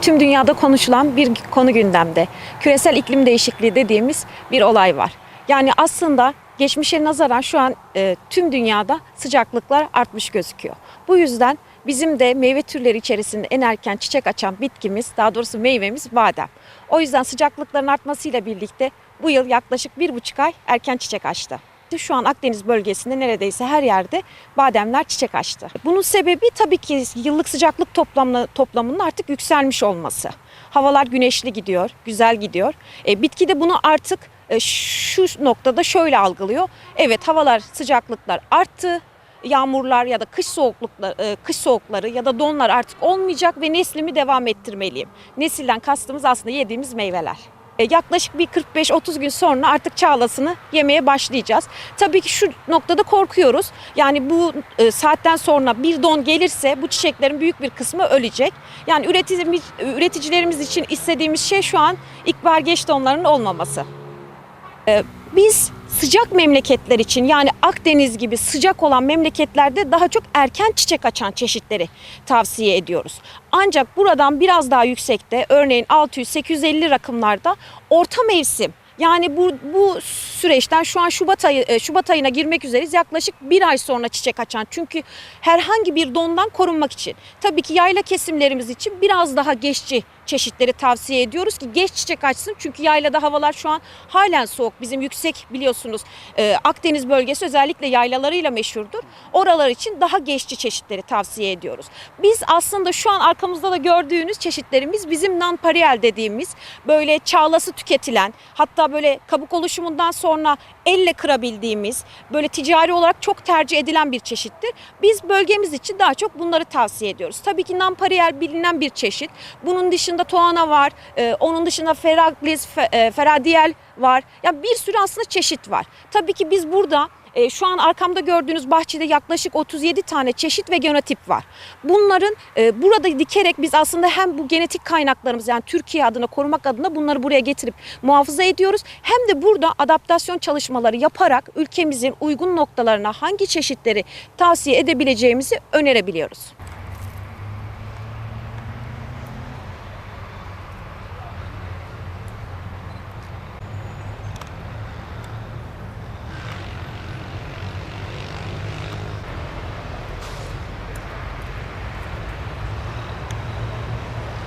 tüm dünyada konuşulan bir konu gündemde. Küresel iklim değişikliği dediğimiz bir olay var. Yani aslında geçmişe nazaran şu an e, tüm dünyada sıcaklıklar artmış gözüküyor. Bu yüzden bizim de meyve türleri içerisinde en erken çiçek açan bitkimiz, daha doğrusu meyvemiz badem. O yüzden sıcaklıkların artmasıyla birlikte bu yıl yaklaşık bir buçuk ay erken çiçek açtı. Şu an Akdeniz bölgesinde neredeyse her yerde bademler çiçek açtı. Bunun sebebi tabii ki yıllık sıcaklık toplamı, toplamının artık yükselmiş olması. Havalar güneşli gidiyor, güzel gidiyor. E, bitki de bunu artık e, şu noktada şöyle algılıyor. Evet havalar sıcaklıklar arttı. Yağmurlar ya da kış soğuklukları, e, kış soğukları ya da donlar artık olmayacak ve neslimi devam ettirmeliyim. Nesilden kastımız aslında yediğimiz meyveler. E, Yaklaşık bir 45-30 gün sonra artık çağlasını yemeye başlayacağız. Tabii ki şu noktada korkuyoruz. Yani bu e, saatten sonra bir don gelirse bu çiçeklerin büyük bir kısmı ölecek. Yani üreticimiz, üreticilerimiz için istediğimiz şey şu an ilkbahar geç donlarının olmaması. E, Biz sıcak memleketler için yani Akdeniz gibi sıcak olan memleketlerde daha çok erken çiçek açan çeşitleri tavsiye ediyoruz. Ancak buradan biraz daha yüksekte örneğin 600-850 rakımlarda orta mevsim yani bu bu süreçten şu an Şubat ayı e, Şubat ayına girmek üzereyiz. Yaklaşık bir ay sonra çiçek açan. Çünkü herhangi bir dondan korunmak için. Tabii ki yayla kesimlerimiz için biraz daha geçici çeşitleri tavsiye ediyoruz ki geç çiçek açsın. Çünkü yaylada havalar şu an halen soğuk. Bizim yüksek biliyorsunuz e, Akdeniz bölgesi özellikle yaylalarıyla meşhurdur. Oralar için daha geçici çeşitleri tavsiye ediyoruz. Biz aslında şu an arkamızda da gördüğünüz çeşitlerimiz bizim non-parial dediğimiz böyle çağlası tüketilen hatta böyle kabuk oluşumundan sonra elle kırabildiğimiz böyle ticari olarak çok tercih edilen bir çeşittir. Biz bölgemiz için daha çok bunları tavsiye ediyoruz. Tabii ki non-parial bilinen bir çeşit. Bunun dışında toğana var. Ee, onun dışında feraglis, fe, e, feradiel var. Ya bir sürü aslında çeşit var. Tabii ki biz burada e, şu an arkamda gördüğünüz bahçede yaklaşık 37 tane çeşit ve genotip var. Bunların e, burada dikerek biz aslında hem bu genetik kaynaklarımız yani Türkiye adına korumak adına bunları buraya getirip muhafaza ediyoruz. Hem de burada adaptasyon çalışmaları yaparak ülkemizin uygun noktalarına hangi çeşitleri tavsiye edebileceğimizi önerebiliyoruz.